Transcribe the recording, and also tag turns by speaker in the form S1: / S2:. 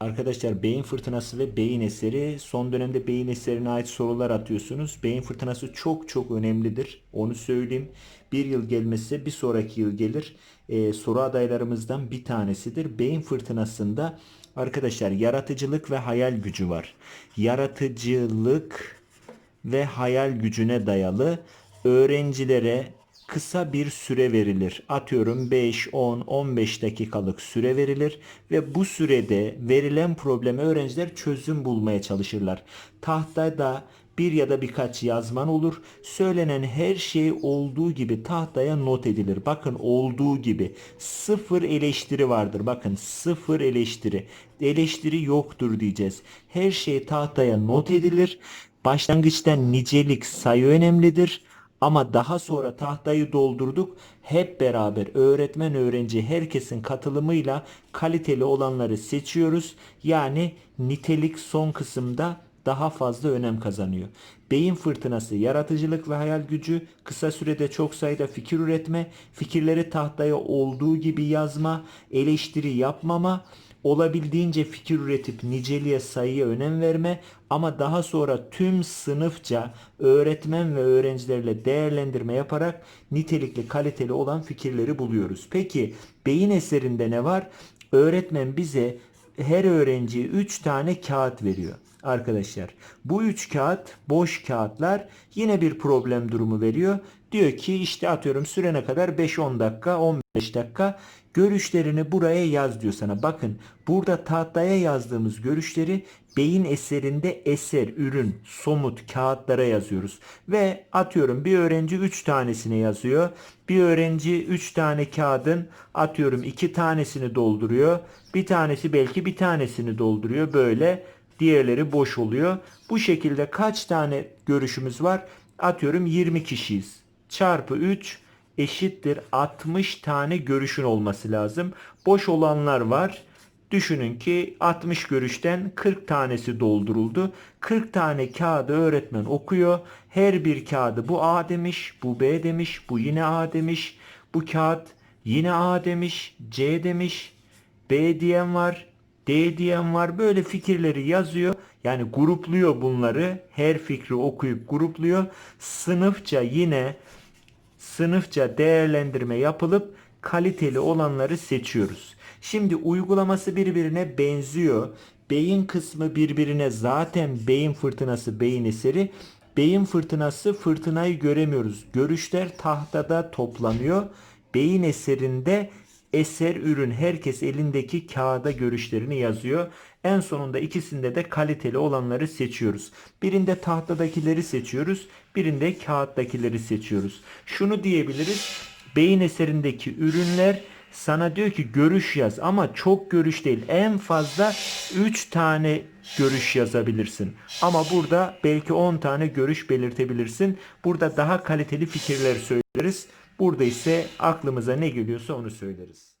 S1: Arkadaşlar beyin fırtınası ve beyin eseri son dönemde beyin eserine ait sorular atıyorsunuz. Beyin fırtınası çok çok önemlidir. Onu söyleyeyim. Bir yıl gelmesi bir sonraki yıl gelir. Ee, soru adaylarımızdan bir tanesidir. Beyin fırtınasında arkadaşlar yaratıcılık ve hayal gücü var. Yaratıcılık ve hayal gücüne dayalı öğrencilere kısa bir süre verilir. Atıyorum 5, 10, 15 dakikalık süre verilir ve bu sürede verilen probleme öğrenciler çözüm bulmaya çalışırlar. Tahtada bir ya da birkaç yazman olur. Söylenen her şey olduğu gibi tahtaya not edilir. Bakın olduğu gibi. Sıfır eleştiri vardır. Bakın sıfır eleştiri. Eleştiri yoktur diyeceğiz. Her şey tahtaya not edilir. Başlangıçta nicelik sayı önemlidir. Ama daha sonra tahtayı doldurduk. Hep beraber öğretmen öğrenci herkesin katılımıyla kaliteli olanları seçiyoruz. Yani nitelik son kısımda daha fazla önem kazanıyor. Beyin fırtınası, yaratıcılık ve hayal gücü, kısa sürede çok sayıda fikir üretme, fikirleri tahtaya olduğu gibi yazma, eleştiri yapmama, olabildiğince fikir üretip niceliğe sayıya önem verme ama daha sonra tüm sınıfça öğretmen ve öğrencilerle değerlendirme yaparak nitelikli kaliteli olan fikirleri buluyoruz. Peki beyin eserinde ne var? Öğretmen bize her öğrenciye 3 tane kağıt veriyor arkadaşlar. Bu 3 kağıt boş kağıtlar yine bir problem durumu veriyor. Diyor ki işte atıyorum sürene kadar 5-10 dakika 15 dakika görüşlerini buraya yaz diyor sana. Bakın burada tahtaya yazdığımız görüşleri beyin eserinde eser, ürün, somut kağıtlara yazıyoruz. Ve atıyorum bir öğrenci 3 tanesini yazıyor. Bir öğrenci 3 tane kağıdın atıyorum 2 tanesini dolduruyor. Bir tanesi belki bir tanesini dolduruyor. Böyle diğerleri boş oluyor. Bu şekilde kaç tane görüşümüz var? Atıyorum 20 kişiyiz. Çarpı 3 eşittir 60 tane görüşün olması lazım. Boş olanlar var. Düşünün ki 60 görüşten 40 tanesi dolduruldu. 40 tane kağıdı öğretmen okuyor. Her bir kağıdı bu A demiş, bu B demiş, bu yine A demiş. Bu kağıt yine A demiş, C demiş, B diyen var, D diyen var. Böyle fikirleri yazıyor. Yani grupluyor bunları. Her fikri okuyup grupluyor. Sınıfça yine sınıfça değerlendirme yapılıp kaliteli olanları seçiyoruz. Şimdi uygulaması birbirine benziyor. Beyin kısmı birbirine zaten beyin fırtınası beyin eseri. Beyin fırtınası fırtınayı göremiyoruz. Görüşler tahtada toplanıyor. Beyin eserinde eser ürün herkes elindeki kağıda görüşlerini yazıyor. En sonunda ikisinde de kaliteli olanları seçiyoruz. Birinde tahtadakileri seçiyoruz, birinde kağıttakileri seçiyoruz. Şunu diyebiliriz. Beyin eserindeki ürünler sana diyor ki görüş yaz ama çok görüş değil. En fazla 3 tane görüş yazabilirsin. Ama burada belki 10 tane görüş belirtebilirsin. Burada daha kaliteli fikirler söyleriz. Burada ise aklımıza ne geliyorsa onu söyleriz.